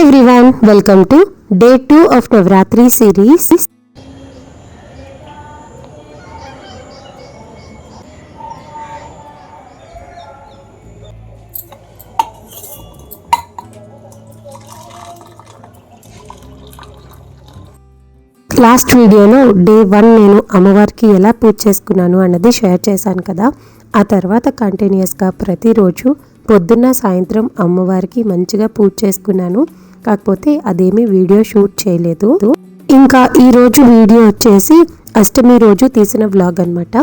Everyone welcome to day two of Navaratri series last వీడియోలో day one నేను అమ్మవారికి ఎలా పూజ చేసుకున్నాను అన్నది షేర్ చేశాను కదా. ఆ తర్వాత కంటిన్యూస్గా ప్రతిరోజు పొద్దున్న సాయంత్రం అమ్మవారికి మంచిగా పూజ చేసుకున్నాను. కాకపోతే అదేమీ వీడియో షూట్ చేయలేదు. ఇంకా ఈ రోజు వీడియో వచ్చేసి అష్టమి రోజు తీసిన వ్లాగ్ అన్నమాట.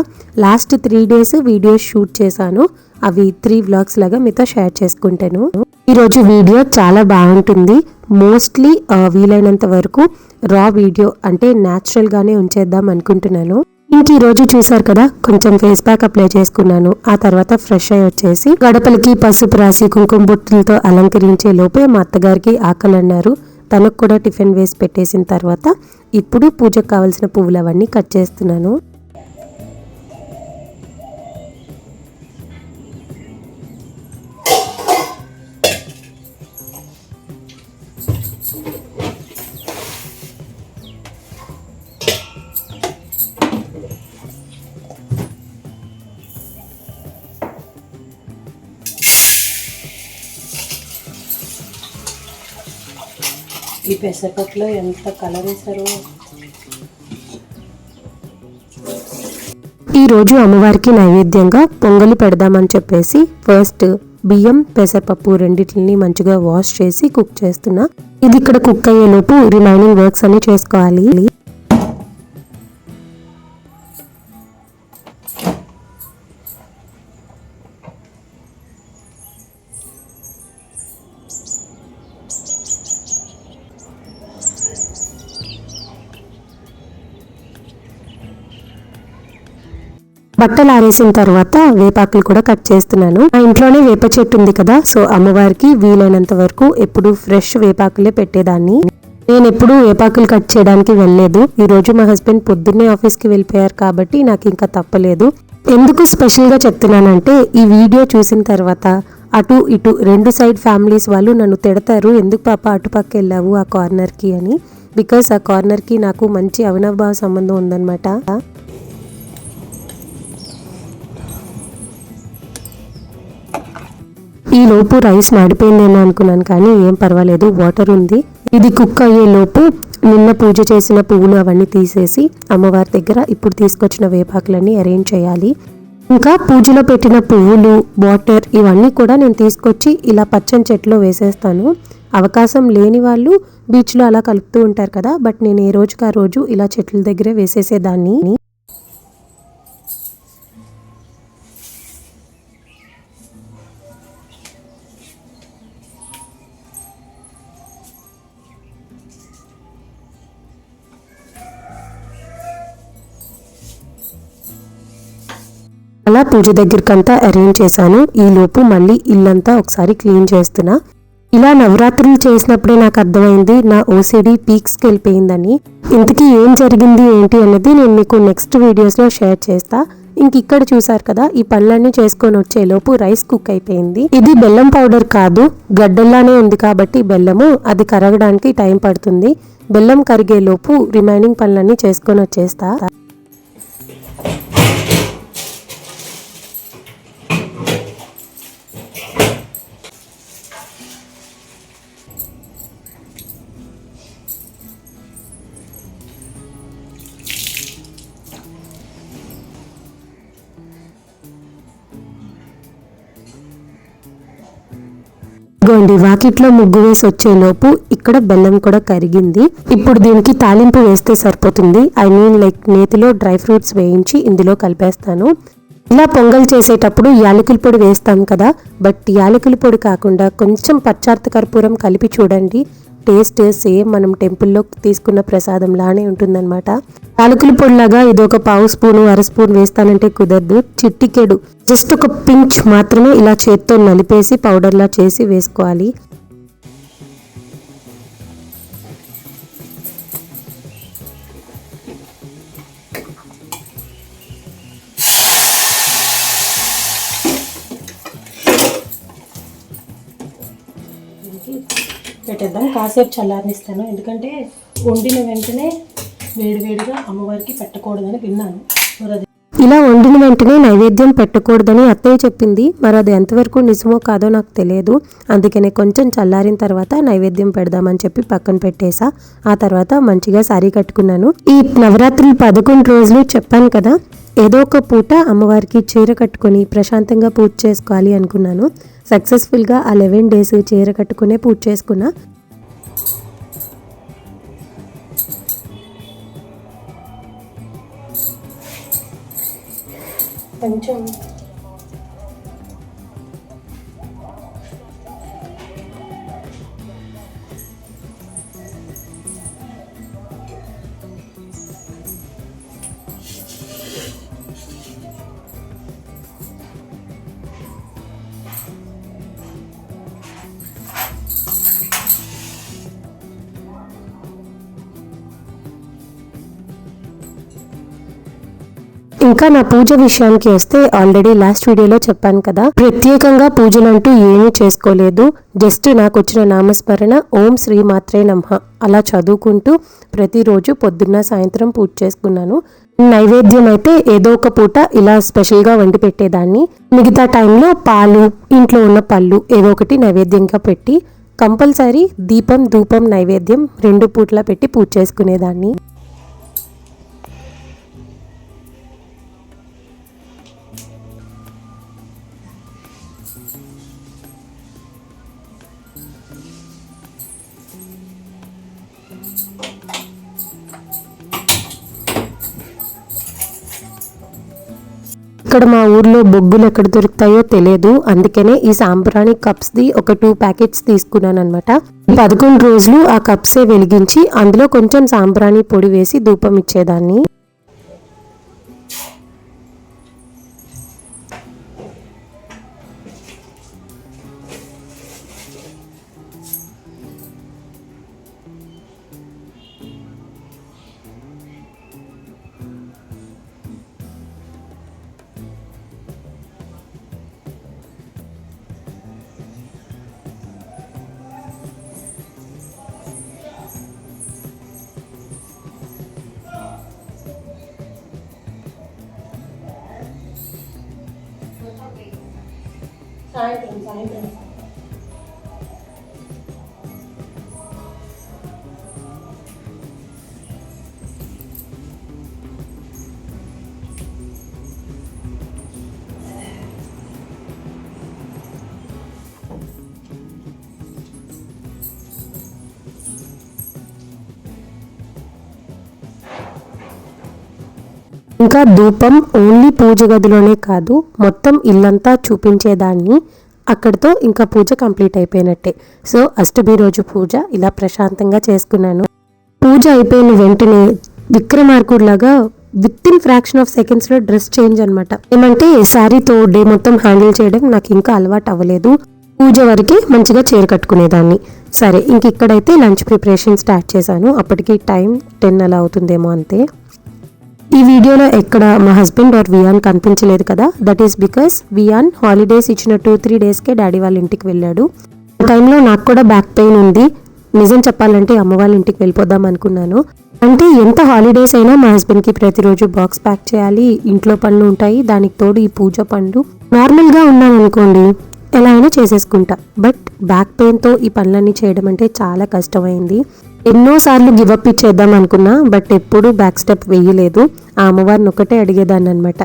Last three days video shoot చేశాను. అవి త్రీ వ్లాగ్స్ లాగా మీతో షేర్ చేసుకుంటాను. ఈ రోజు వీడియో చాలా బాగుంటుంది. మోస్ట్లీ వీలైనంత వరకు రా వీడియో అంటే న్యాచురల్ గానే ఉంచేద్దాం అనుకుంటున్నాను. ఇంక ఈ రోజు చూసారు కదా కొంచెం ఫేస్ ప్యాక్ అప్లై చేసుకున్నాను. ఆ తర్వాత ఫ్రెష్ అయ్యి వచ్చేసి గడపలకి పసుపు రాసి కుంకుమ బొట్టులతో అలంకరించే లోపే మా అత్తగారికి ఆకలి అన్నారు తనకు కూడా టిఫిన్ వేసి పెట్టేసిన తర్వాత ఇప్పుడు పూజకు కావాల్సిన పువ్వులు అవన్నీ కట్ చేస్తున్నాను. ఈ పెసరపప్పులో ఎంత కలర్ వేశారు? ఈ రోజు అమ్మవారికి నైవేద్యంగా పొంగలి పెడదామని చెప్పేసి ఫస్ట్ బియ్యం పెసరపప్పు రెండింటిని మంచిగా వాష్ చేసి కుక్ చేస్తున్నా. ఇది ఇక్కడ కుక్ అయ్యేలోపు రిమైనింగ్ వర్క్స్ అన్ని చేసుకోవాలి. బట్టలు ఆరేసిన తర్వాత వేపాకులు కూడా కట్ చేస్తున్నాను. మా ఇంట్లోనే వేప చెట్టు ఉంది కదా సో అమ్మవారికి వీలైనంత వరకు ఎప్పుడు ఫ్రెష్ వేపాకులే పెట్టేదాన్ని. నేను ఎప్పుడూ వేపాకులు కట్ చేయడానికి వెళ్ళలేదు. ఈ రోజు మా హస్బెండ్ పొద్దున్నే ఆఫీస్కి వెళ్ళిపోయారు కాబట్టి నాకు ఇంకా తప్పలేదు. ఎందుకు స్పెషల్గా చెప్తున్నానంటే ఈ వీడియో చూసిన తర్వాత అటు ఇటు రెండు సైడ్ ఫ్యామిలీస్ వాళ్ళు నన్ను తిడతారు ఎందుకు పాప అటుపక్క వెళ్ళావు ఆ కార్నర్కి? అని. బికాస్ ఆ కార్నర్కి నాకు మంచి అవినవభావ సంబంధం ఉందన్నమాట. ఈ లోపు రైస్ మాడిపోయిందేమో అనుకున్నాను కానీ ఏం పర్వాలేదు వాటర్ ఉంది. ఇది కుక్ అయ్యే లోపు నిన్న పూజ చేసిన పువ్వులు అవన్నీ తీసేసి అమ్మవారి దగ్గర ఇప్పుడు తీసుకొచ్చిన వేపాకులన్నీ అరేంజ్ చేయాలి. ఇంకా పూజలో పెట్టిన పువ్వులు వాటర్ ఇవన్నీ కూడా నేను తీసుకొచ్చి ఇలా పచ్చని చెట్లో వేసేస్తాను. అవకాశం లేని వాళ్ళు బీచ్లో అలా కలుపుతూ ఉంటారు కదా బట్ నేను ఏ రోజుకి ఆ రోజు ఇలా చెట్ల దగ్గరే వేసేసేదాన్ని. అలా పూజ దగ్గరకంతా అరేంజ్ చేశాను. ఈలోపు మళ్ళీ ఇల్లంతా ఒకసారి క్లీన్ చేస్తున్నా. ఇలా నవరాత్రులు చేసినప్పుడే నాకు అర్థమైంది నా ఓసిడి పీక్స్కి వెళ్ళిపోయిందని. ఇంతకీ ఏం జరిగింది ఏంటి అన్నది నేను మీకు నెక్స్ట్ వీడియోస్లో షేర్ చేస్తా. ఇంక ఇక్కడ చూసారు కదా ఈ పనులన్నీ చేసుకొని వచ్చేలోపు రైస్ కుక్ అయిపోయింది. ఇది బెల్లం పౌడర్ కాదు గడ్డల్లానే ఉంది కాబట్టి బెల్లము అది కరగడానికి టైం పడుతుంది. బెల్లం కరిగే లోపు రిమైనింగ్ పనులన్నీ చేసుకొని వచ్చేస్తా. ఇదిగోండి వాకిట్లో ముగ్గు వేసి వచ్చేలోపు ఇక్కడ బెల్లం కూడా కరిగింది. ఇప్పుడు దీనికి తాలింపు వేస్తే సరిపోతుంది. ఐ మీన్ లైక్ నేతిలో డ్రై ఫ్రూట్స్ వేయించి ఇందులో కలిపేస్తాను. ఇలా పొంగల్ చేసేటప్పుడు యాలకుల పొడి వేస్తాం కదా బట్ యాలకుల పొడి కాకుండా కొంచెం పచ్చార్త కర్పూరం కలిపి చూడండి. టేస్ట్ సేమ్ మనం టెంపుల్లో తీసుకున్న ప్రసాదం లానే ఉంటుందన్నమాట. యాలకుల పొడిలాగా ఇది ఒక పావు స్పూను అర స్పూన్ వేస్తానంటే కుదరదు. చిట్టికెడు జస్ట్ ఒక పించ్ మాత్రమే ఇలా చేత్తో నలిపేసి పౌడర్లా చేసి వేసుకోవాలి. పెట్టేద్దాం. కాసేపు చల్లారనిస్తాను. ఎందుకంటే వండిన వెంటనే వేడివేడిగా అమ్మవారికి పెట్టకూడదని విన్నాను. మరి ఇలా వండిన వెంటనే నైవేద్యం పెట్టకూడదని అత్తయ్య చెప్పింది. మరి అది ఎంతవరకు నిజమో కాదో నాకు తెలియదు. అందుకనే కొంచెం చల్లారిన తర్వాత నైవేద్యం పెడదామని చెప్పి పక్కన పెట్టేసా ఆ తర్వాత మంచిగా సారీ కట్టుకున్నాను. ఈ నవరాత్రులు పదకొండు రోజులు చెప్పాను కదా. ఏదో ఒక పూట అమ్మవారికి చీర కట్టుకొని ప్రశాంతంగా పూజ చేసుకోవాలి అనుకున్నాను. సక్సెస్ఫుల్గా ఆ లెవెన్ డేస్ చీర కట్టుకునే పూజ చేసుకున్నా కొంచెం ఇంకా నా పూజ విషయానికి వస్తే ఆల్రెడీ లాస్ట్ వీడియోలో చెప్పాను కదా. ప్రత్యేకంగా పూజలంటూ ఏమీ చేసుకోలేదు. జస్ట్ నాకు వచ్చిన నామస్మరణ ఓం శ్రీ మాత్రే నమః అలా చదువుకుంటూ ప్రతిరోజు పొద్దున్న సాయంత్రం పూజ చేసుకున్నాను. నైవేద్యం అయితే ఏదో ఒక పూట ఇలా స్పెషల్గా వండి పెట్టేదాన్ని. మిగతా టైంలో పాలు ఇంట్లో ఉన్న పళ్ళు ఏదో ఒకటి నైవేద్యంగా పెట్టి కంపల్సరీ దీపం ధూపం నైవేద్యం రెండు పూటలా పెట్టి పూజ చేసుకునేదాన్ని. ఇక్కడ మా ఊర్లో బొగ్గులు ఎక్కడ దొరుకుతాయో తెలియదు. అందుకనే ఈ సాంబ్రాణి కప్స్ ది ఒక టూ ప్యాకెట్స్ తీసుకున్నాను అనమాట పదకొండు రోజులు ఆ కప్సే వెలిగించి అందులో కొంచెం సాంబ్రాణి పొడి వేసి ధూపం ఇచ్చేదాన్ని. సాయంత్రం సాయంత్రం ఇంకా ధూపం ఓన్లీ పూజ గదిలోనే కాదు మొత్తం ఇల్లంతా చూపించేదాన్ని. అక్కడితో ఇంకా పూజ కంప్లీట్ అయిపోయినట్టే. సో అష్టమి రోజు పూజ ఇలా ప్రశాంతంగా చేసుకున్నాను. పూజ అయిపోయిన వెంటనే విక్రమార్కుడిలాగా విత్ ఇన్ ఫ్రాక్షన్ ఆఫ్ సెకండ్స్లో డ్రెస్ చేంజ్ అనమాట ఏమంటే శారీతో డే మొత్తం హ్యాండిల్ చేయడం నాకు ఇంకా అలవాటు అవ్వలేదు. పూజ వరకే మంచిగా చీర కట్టుకునేదాన్ని. సరే ఇంక ఇక్కడైతే లంచ్ ప్రిపరేషన్ స్టార్ట్ చేశాను. అప్పటికి టైం టెన్ అలా అవుతుందేమో అంతే. ఈ వీడియోలో ఎక్కడ మా హస్బెండ్ ఆర్ వియాన్ కనిపించలేదు కదా. That is because Vihaan holidays ఇచ్చిన టూ త్రీ డేస్కే డాడీ వాళ్ళ ఇంటికి వెళ్ళాడు. ఆ టైంలో నాకు కూడా బ్యాక్ పెయిన్ ఉంది. నిజం చెప్పాలంటే అమ్మ వాళ్ళ ఇంటికి వెళ్ళిపోదాం అనుకున్నాను. అంటే ఎంత హాలిడేస్ అయినా మా హస్బెండ్కి ప్రతిరోజు బాక్స్ ప్యాక్ చేయాలి. ఇంట్లో పనులు ఉంటాయి. దానికి తోడు ఈ పూజ పనులు నార్మల్గా ఉన్నాను అనుకోండి ఎలా అయినా చేసేసుకుంటా. బట్ బ్యాక్ పెయిన్తో ఈ పనులన్నీ చేయడం అంటే చాలా కష్టమైంది. ఎన్నోసార్లు గివప్ ఇచ్చేద్దాం అనుకున్నా బట్ ఎప్పుడూ బ్యాక్ స్టెప్ వేయలేదు ఆ అమ్మవారిని ఒకటే అడిగేదాన్ని అనమాట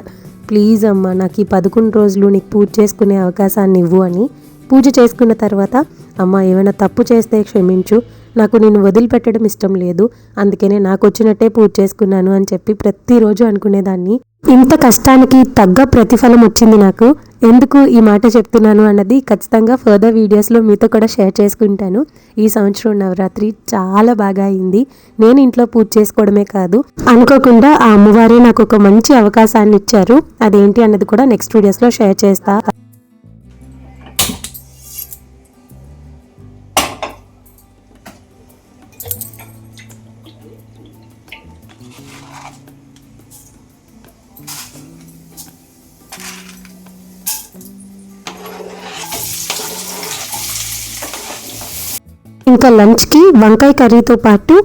ప్లీజ్ అమ్మ నాకు ఈ పదకొండు రోజులు నీకు పూజ చేసుకునే అవకాశాన్ని ఇవ్వు అని. పూజ చేసుకున్న తర్వాత అమ్మ ఏమైనా తప్పు చేస్తే క్షమించు. నాకు నేను వదిలిపెట్టడం ఇష్టం లేదు. అందుకనే నాకు వచ్చినట్టే పూజ చేసుకున్నాను అని చెప్పి ప్రతిరోజు అనుకునేదాన్ని. ఇంత కష్టానికి తగ్గ ప్రతిఫలం వచ్చింది నాకు. ఎందుకు ఈ మాట చెప్తున్నాను అన్నది ఖచ్చితంగా ఫర్దర్ వీడియోస్లో మీతో కూడా షేర్ చేసుకుంటాను. ఈ సంవత్సరం నవరాత్రి చాలా బాగా అయింది. నేను ఇంట్లో పూజ చేసుకోవడమే కాదు. అనుకోకుండా ఆ అమ్మవారే నాకు ఒక మంచి అవకాశాన్ని ఇచ్చారు. అదేంటి అన్నది కూడా నెక్స్ట్ వీడియోస్లో షేర్ చేస్తా. లంచ్కి వంకాయ కర్రీతో పాటు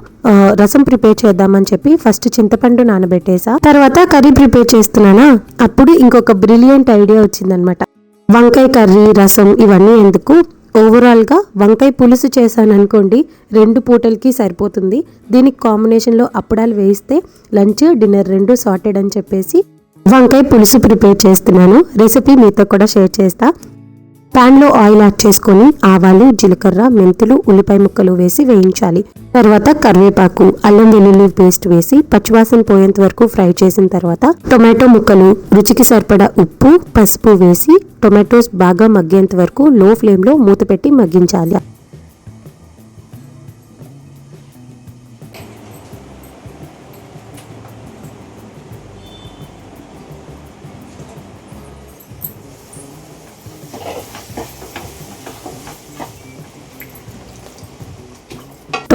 రసం ప్రిపేర్ చేద్దామని చెప్పి ఫస్ట్ చింతపండు నానబెట్టేసా. తర్వాత కర్రీ ప్రిపేర్ చేస్తున్నానా? అప్పుడు ఇంకొక బ్రిలియంట్ ఐడియా వచ్చిందనమాట. వంకాయ కర్రీ రసం ఇవన్నీ ఎందుకు? ఓవరాల్గా వంకాయ పులుసు చేశాను అనుకోండి రెండు పూటలకి సరిపోతుంది. దీనికి కాంబినేషన్లో అప్పడాలు వేయిస్తే లంచ్ డిన్నర్ రెండు సార్టెడ్ అని చెప్పేసి వంకాయ పులుసు ప్రిపేర్ చేస్తున్నాను. రెసిపీ మీతో కూడా షేర్ చేస్తా. ప్యాన్లో ఆయిల్ యాడ్ చేసుకొని ఆవాలు జీలకర్ర మెంతులు ఉల్లిపాయ ముక్కలు వేసి వేయించాలి. తర్వాత కరివేపాకు అల్లం వెల్లుల్లి పేస్ట్ వేసి పచ్చివాసన పోయేంత వరకు ఫ్రై చేసిన తర్వాత టొమాటో ముక్కలు రుచికి సరిపడా ఉప్పు పసుపు వేసి టొమాటోస్ బాగా మగ్గేంత వరకు లో ఫ్లేమ్లో మూత పెట్టి మగ్గించాలి.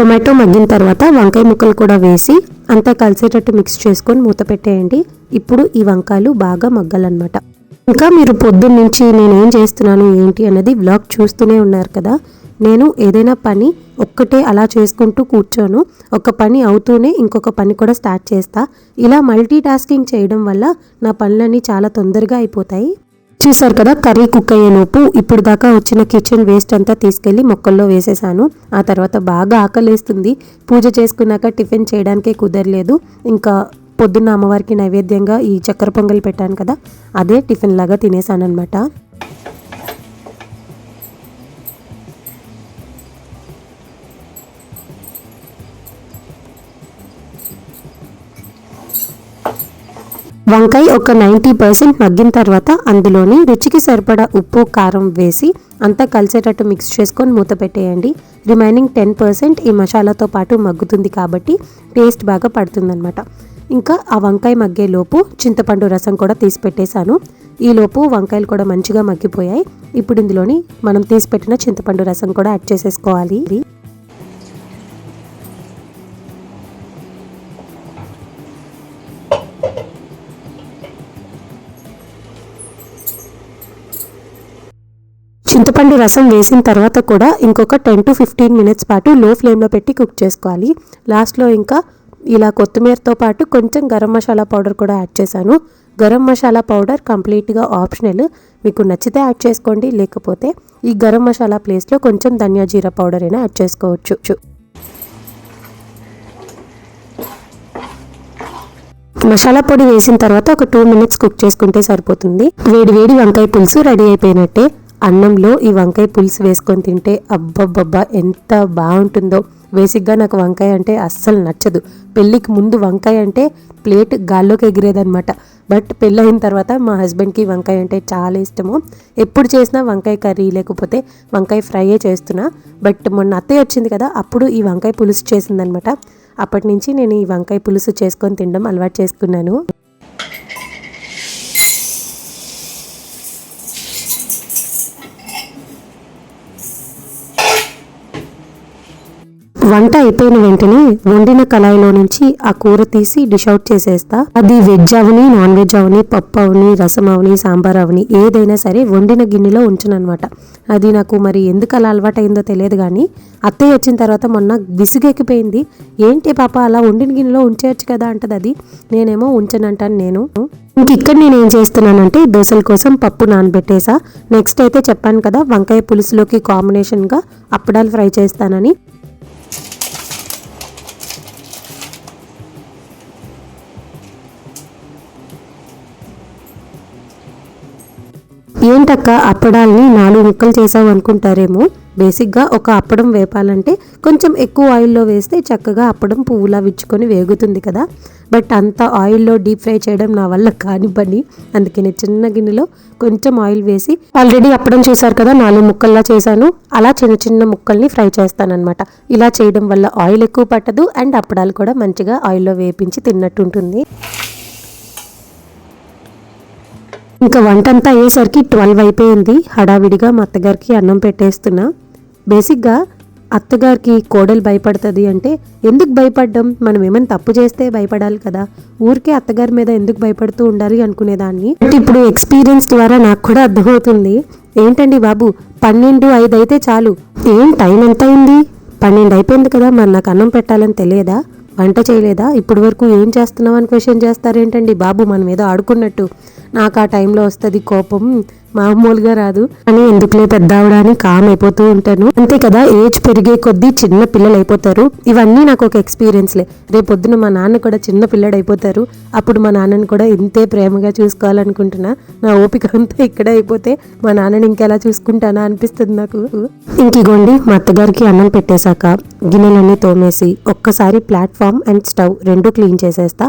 టొమాటో మగ్గిన తర్వాత వంకాయ ముక్కలు కూడా వేసి అంతా కలిసేటట్టు మిక్స్ చేసుకొని మూత పెట్టేయండి. ఇప్పుడు ఈ వంకాయలు బాగా మగ్గాలన్నమాట. ఇంకా మీరు పొద్దున్న నుంచి నేను ఏం చేస్తున్నాను ఏంటి అన్నది వ్లాగ్ చూస్తూనే ఉన్నారు కదా. నేను ఏదైనా పని ఒక్కటే అలా చేసుకుంటూ కూర్చోను. ఒక పని అవుతూనే ఇంకొక పని కూడా స్టార్ట్ చేస్తా. ఇలా మల్టీ టాస్కింగ్ చేయడం వల్ల నా పనులన్నీ చాలా తొందరగా అయిపోతాయి. చూసారు కదా కర్రీ కుక్ అయ్యేలోపు ఇప్పుడు దాకా వచ్చిన కిచెన్ వేస్ట్ అంతా తీసుకెళ్ళి మొక్కల్లో వేసేసాను. ఆ తర్వాత బాగా ఆకలేస్తుంది. పూజ చేసుకున్నాక టిఫిన్ చేయడానికే కుదరలేదు. ఇంకా పొద్దున్న అమ్మవారికి నైవేద్యంగా ఈ చక్కెర పొంగల్ పెట్టాను కదా అదే టిఫిన్ లాగా తినేసాను అనమాట వంకాయ ఒక నైంటీ పర్సెంట్ మగ్గిన తర్వాత అందులోని రుచికి సరిపడా ఉప్పు కారం వేసి అంతా కలిసేటట్టు మిక్స్ చేసుకొని మూత పెట్టేయండి. రిమైనింగ్ టెన్ పర్సెంట్ ఈ మసాలాతో పాటు మగ్గుతుంది కాబట్టి టేస్ట్ బాగా పడుతుందన్నమాట. ఇంకా ఆ వంకాయ మగ్గేలోపు చింతపండు రసం కూడా తీసి పెట్టేశాను. ఈలోపు వంకాయలు కూడా మంచిగా మగ్గిపోయాయి. ఇప్పుడు ఇందులోని మనం తీసి పెట్టిన చింతపండు రసం కూడా యాడ్ చేసేసుకోవాలి. చింతపండు రసం వేసిన తర్వాత కూడా ఇంకొక టెన్ టు ఫిఫ్టీన్ మినిట్స్ పాటు లో ఫ్లేమ్లో పెట్టి కుక్ చేసుకోవాలి. లాస్ట్లో ఇంకా ఇలా కొత్తిమీరతో పాటు కొంచెం గరం మసాలా పౌడర్ కూడా యాడ్ చేశాను. గరం మసాలా పౌడర్ కంప్లీట్గా ఆప్షనల్. మీకు నచ్చితే యాడ్ చేసుకోండి లేకపోతే ఈ గరం మసాలా ప్లేస్లో కొంచెం ధనియా జీరా పౌడర్ అయినా యాడ్ చేసుకోవచ్చు. మసాలా పొడి వేసిన తర్వాత ఒక టూ మినిట్స్ కుక్ చేసుకుంటే సరిపోతుంది. వేడి వేడి వంకాయ పులుసు రెడీ అయిపోయినట్టే. అన్నంలో ఈ వంకాయ పులుసు వేసుకొని తింటే అబ్బబ్బబ్బా ఎంత బాగుంటుందో. బేసిక్గా నాకు వంకాయ అంటే అస్సలు నచ్చదు. పెళ్ళికి ముందు వంకాయ అంటే ప్లేట్ గాల్లోకి ఎగిరేదనమాట బట్ పెళ్ళయిన తర్వాత మా హస్బెండ్కి వంకాయ అంటే చాలా ఇష్టము. ఎప్పుడు చేసినా వంకాయ కర్రీ లేకపోతే వంకాయ ఫ్రైయే చేస్తున్నా. బట్ మొన్న అత్తయ్య వచ్చింది కదా అప్పుడు ఈ వంకాయ పులుసు చేసిందనమాట అప్పటి నుంచి నేను ఈ వంకాయ పులుసు చేసుకొని తినడం అలవాటు చేసుకున్నాను. వంట అయిపోయిన వెంటనే వండిన కళాయిలో నుంచి ఆ కూర తీసి డిష్ అవుట్ చేసేస్తా. అది వెజ్ అవని నాన్ వెజ్ అవని పప్పు అవని రసం అవని సాంబార్ అవని ఏదైనా సరే వండిన గిన్నెలో ఉంచనమాట అది నాకు మరి ఎందుకు అలా అలవాటైందో తెలియదు కానీ అత్తయ్య వచ్చిన తర్వాత మొన్న విసుగెక్కిపోయింది. ఏంటి పాప అలా వండిన గిన్నెలో ఉంచేయచ్చు కదా అంటది అది. నేనేమో ఉంచనంటాను నేను. ఇంక ఇక్కడ నేను ఏం చేస్తున్నానంటే దోశల కోసం పప్పు నానబెట్టేసా. నెక్స్ట్ అయితే చెప్పాను కదా వంకాయ పులుసులోకి కాంబినేషన్గా అప్పడాలు ఫ్రై చేస్తానని. ఏంటక్క అప్పడాల్ని నాలుగు ముక్కలు చేసావు అనుకుంటారేమో. బేసిక్గా ఒక అప్పడం వేపాలంటే కొంచెం ఎక్కువ ఆయిల్లో వేస్తే చక్కగా అప్పడం పువ్వులా విచ్చుకొని వేగుతుంది కదా. బట్ అంత ఆయిల్లో డీప్ ఫ్రై చేయడం నా వల్ల కాని పని. నేను చిన్న గిన్నెలో కొంచెం ఆయిల్ వేసి ఆల్రెడీ అప్పడం చూసారు కదా నాలుగు ముక్కల్లా చేశాను. అలా చిన్న చిన్న ముక్కల్ని ఫ్రై చేస్తానమాట ఇలా చేయడం వల్ల ఆయిల్ ఎక్కువ పట్టదు అండ్ అప్పడాలు కూడా మంచిగా ఆయిల్లో వేపించి తిన్నట్టు ఉంటుంది ఇంకా వంట అంతా అయ్యేసరికి ట్వెల్వ్ అయిపోయింది. హడావిడిగా మా అత్తగారికి అన్నం పెట్టేస్తున్నా. బేసిక్గా అత్తగారికి కోడలు భయపడుతుంది అంటే ఎందుకు భయపడ్డం? మనం ఏమైనా తప్పు చేస్తే భయపడాలి కదా. ఊరికే అత్తగారి మీద ఎందుకు భయపడుతూ ఉండాలి అనుకునేదాన్ని. ఇప్పుడు ఎక్స్పీరియన్స్ ద్వారా నాకు కూడా అర్థమవుతుంది. ఏంటండి బాబు? పన్నెండు ఐదు అయితే చాలు. ఏం టైం ఎంత అయింది? పన్నెండు అయిపోయింది కదా మరి నాకు అన్నం పెట్టాలని తెలియదా? వంట చేయలేదా? ఇప్పటి వరకు ఏం చేస్తున్నావు అని క్వశ్చన్ చేస్తారేంటండి బాబు? మనం ఏదో ఆడుకున్నట్టు. నాకు ఆ టైంలో వస్తుంది కోపం. మామూలుగా రాదు. కానీ ఎందుకులే పెద్ద ఆవిడ కామ్ అయిపోతూ ఉంటాను. అంతే కదా ఏజ్ పెరిగే కొద్దీ చిన్న పిల్లలు అయిపోతారు ఇవన్నీ నాకు ఒక ఎక్స్పీరియన్స్లే రేపొద్దున మా నాన్న కూడా చిన్న పిల్లడు అయిపోతారు అప్పుడు మా నాన్నని కూడా ఇంతే ప్రేమగా చూసుకోవాలనుకుంటున్నా. నా ఓపిక అంతా ఇక్కడే అయిపోతే మా నాన్నని ఇంకెలా చూసుకుంటానా అనిపిస్తుంది నాకు. ఇంకిగోండి మా అత్తగారికి అన్నం పెట్టేశాక గిన్నెలన్నీ తోమేసి ఒక్కసారి ప్లాట్ఫామ్ అండ్ స్టవ్ రెండు క్లీన్ చేసేస్తా.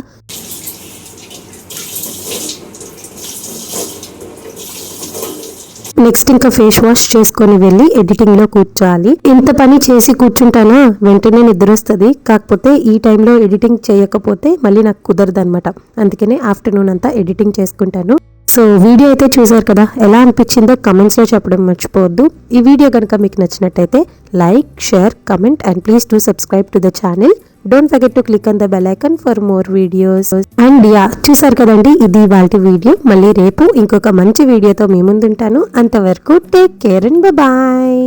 నెక్స్ట్ ఇంకా ఫేస్ వాష్ చేసుకొని వెళ్ళి ఎడిటింగ్లో కూర్చోవాలి. ఇంత పని చేసి కూర్చుంటానా? వెంటనే నిద్ర వస్తుంది. కాకపోతే ఈ టైంలో ఎడిటింగ్ చేయకపోతే మళ్ళీ నాకు కుదరదు అనమాట అందుకనే ఆఫ్టర్నూన్ అంతా ఎడిటింగ్ చేసుకుంటాను. సో వీడియో అయితే చూసారు కదా? ఎలా అనిపించిందో కమెంట్స్లో చెప్పడం మర్చిపోవద్దు. ఈ వీడియో కనుక మీకు నచ్చినట్టయితే like share comment and please to subscribe to the channel don't forget to click on the bell icon for more videos and yeah చూసారు కదండి ఇది వాళ్ళ వీడియో. మళ్ళీ రేపు ఇంకొక మంచి వీడియోతో మీ ముందుంటాను. అంతవరకు టేక్ కేర్ అండ్ బాయ్